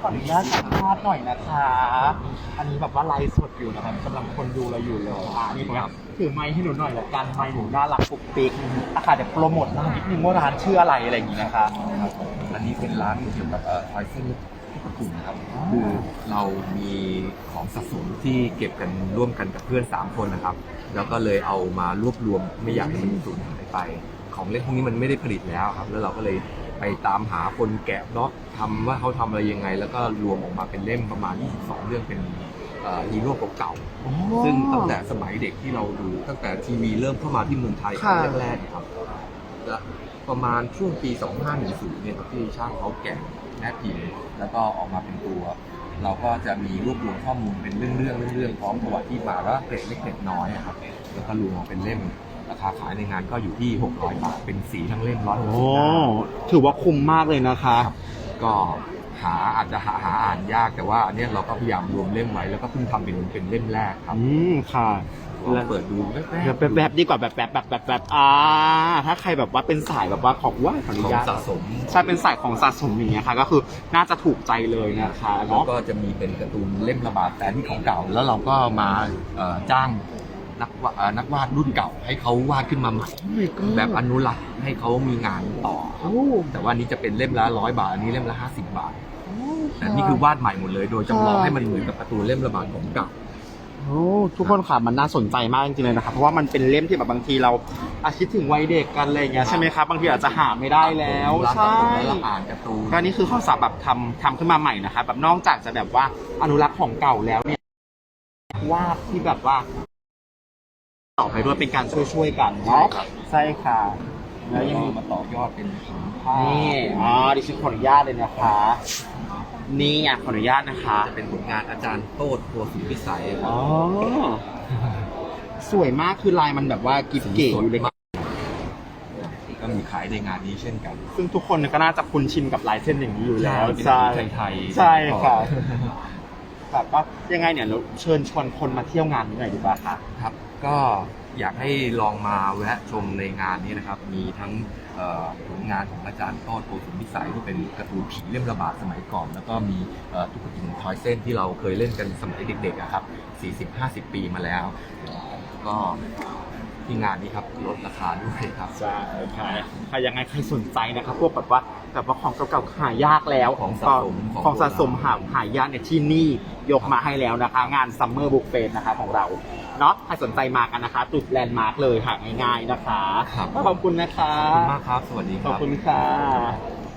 ขออนุญาตสัมภาษณ์หน่อยนะคะ อันนี้แบบว่าไลฟ์สดอยู่นะครับกำลังคนดูเราอยู่เลยอะนี่ผมว่าถือไมค์ให้หนูหน่อยละกันไมค์หนูน่ารักปุกปิกอาคาเดี๋ยวโปรโมทร้านนิดนึงว่าร้านชื่ออะไรอะไรอย่างงี้นะคะครับอันนี้เป็นร้านเกี่ยวกับเอ่อทอยเส้นที่ประกุ่มนะครับคือเรามีของสะสมที่เก็บกันร่วมกันกับเพื่อน 3 คนนะครับ แล้วก็เลยเอามารวบรวมไม่อยากให้มันสูญหายไป ของเล่นพวกนี้มันไม่ได้ผลิตแล้วครับ แล้วเราก็เลย ไปตามหาคนแกะบล็อกทำว่าเขาทำอะไรยังไง แล้วก็รวมออกมาเป็นเล่มประมาณ 22 เรื่องเป็นเอ่อฮีโร่เก่าๆซึ่งตั้งแต่สมัยเด็กที่เราดูตั้งแต่ทีวีเริ่มเข้ามาที่เมืองไทยครั้งแรกๆเนี่ยครับและประมาณช่วงปี 2510เนี่ยครับที่ช่างเขาแกะแม่พิมพ์แล้วก็ออกมาเป็นตัว เราก็จะมีรวบรวมข้อมูลเป็นเรื่องๆเรื่องๆพร้อมประวัติที่มาว่าเกร็ดเล็กเกร็ดน้อยอะครับแล้วก็รวมออกเป็นเล่ม ราคาขายในงานก็อยู่ที่ 600 บาท เป็นสีทั้งเล่มร้อยหกโอ้สิบหน้าถือว่าคุ้มมากเลยนะคะก็หาอาจจะหาหาอ่านยากแต่ว่าอันเนี้ยเราก็พยายามรวมเล่มไว้แล้วก็เพิ่งทำเป็นเป็นเล่มแรกครับอืมค่ะ ลองเปิดดูแว๊บแบบแบบๆดีกว่าแบบแบบแบบแบบแบบอ่าถ้าใครแบบว่าเป็นสายแบบว่าของว่าขออขนุองญาตสะสมใช่เป็นสายของสะสมอย่างเงี้ยค่ะ ก็คือน่าจะถูกใจเลยนะคะแล้วเนาะก็จะมีเป็นการ์ตูนเล่มระบาดแต่ที่ของเก่า แล้วเราก็มาเอ่อจ้าง นักวาเอ่อนักวาดรุ่นเก่า ให้เขาวาดขึ้นมาใหม่ แบบอนุรักษ์ให้เขามีงานต่อโอ้แต่ว่านี้จะเป็นเล่มละร้อยบาท อันนี้เล่มละห้าสิบบาทแต่นี่คือวาดใหม่หมดเลย โดยจำลองให้มันเหมือนกับการ์ตูนเล่มระบาดของเก่าโอ้ทุกคนค่ะมันน่าสนใจมากจริงๆเลยนะครับเพราะว่ามันเป็นเล่มที่แบบบางทีเราอาคิดถึงวัยเด็กกันอะไรอย่างเงี้ยใช่ไหมครับบางทีอาจจะหาไม่ได้แล้วร้านใช่ตัดผมแล้วเราอ่านการ์ตูนก็นี่คือข้อสอบแบบทำทำขึ้นมาใหม่นะครับแบบนอกจากจะแบบว่าอนุรักษ์ของเก่าแล้วเนี่ยวาดที่แบบว่า ต่อไปด้วยเป็นการช่วยๆกันเนาะใช่ครับใช่ค่ะ แล้แล้ววยัยังงมีมีมาต่อยอดเป็นถุงผ้านี่อ๋อดิฉันขออนุญาตเลยนะคะ นี่อะขออนุญาตนะคะจะเป็นผลงานอาจารย์โต้ดโพสุพิสัยอ๋อสวยมากคือลายมันแบบว่ากิฟเก๋อยู่เลยมากก็มีขายในงานนี้เช่นกัน ซึ่งทุกคนก็น่าจะคุ้นชินกับลายเส้นอย่างนี้อยู่แล้วเป็นใช่สีไทยๆใช่ค่ะ แบบก็ยังไงเนี่ยเราเชิญชวนคนมาเที่ยวงานนี้หน่อยดีกว่าค่ะ ครับ ก็อยากให้ลองมาแวะชมในงานนี้นะครับ มีทั้งเอ่อผลงานของอาจารย์ต้นโกสุพิสัยที่เป็นการ์ตูนผีเล่มระบาดสมัยก่อน แล้วก็มีเอ่อตุ๊กตาหินทอยเส้นที่เราเคยเล่นกันสมัยเด็กๆอะครับ40-50 ปีมาแล้ว ก็ ที่งานนี้ครับลดราคาด้วยครับใช่ค่ะใครยังไงใครสนใจนะครับ พวกแบบว่าแบบว่าของเก่าๆหายากแล้วของสะสมก็ของของสะสมโบราณหาหายากเนี่ยที่นี่ยกมาให้แล้วนะคะ งานซัมเมอร์บุกเฟสนะคะของเราเนาะใครสนใจมากันนะคะจุดแลนด์มาร์กเลยหาง่ายๆนะคะครับขอบคุณนะคะขอบคุณมากครับ สวัสดีคขอบรับคุณค่ะ